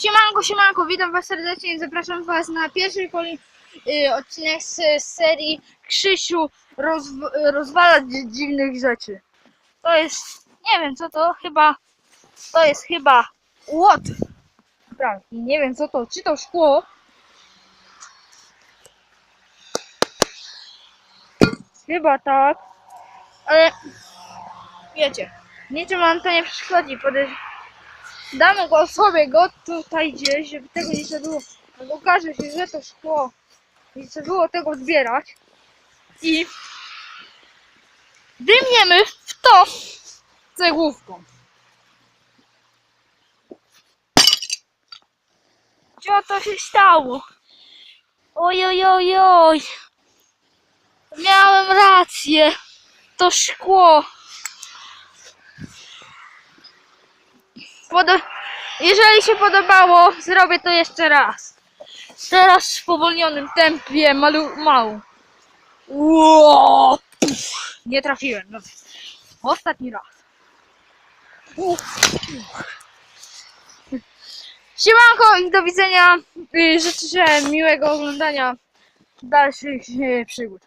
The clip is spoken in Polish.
Siemanko, siemanko, witam was serdecznie i zapraszam was na pierwszy y, odcinek z, z serii Krzysiu rozw- rozwala dzi- dziwnych rzeczy. To jest, nie wiem co to, chyba, to jest chyba łot. Prawda, nie wiem co to, czy to szkło. Chyba tak, ale wiecie, niczym nam to nie przeszkodzi, podejrzewam. Damy go sobie go tutaj gdzieś, żeby tego nie trzeba było. Jak okaże się, że to szkło nie trzeba było tego zbierać. I dymniemy w to cegłówką. Co to się stało? Oj, oj, oj, oj. Miałem rację. To szkło. Jeżeli się podobało, zrobię to jeszcze raz. Teraz w spowolnionym tempie malu mału. Nie trafiłem. No. Ostatni raz. Siemanko i do widzenia. Y, Życzę miłego oglądania dalszych y, przygód.